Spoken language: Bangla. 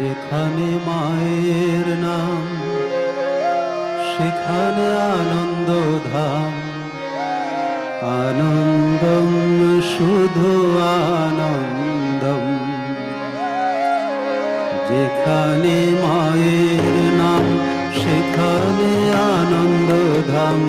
যেখানে মায়ের নাম, সেখানে আনন্দ ধাম। আনন্দম শুধু আনন্দম। যেখানে মায়ের নাম, সেখানে আনন্দ ধাম।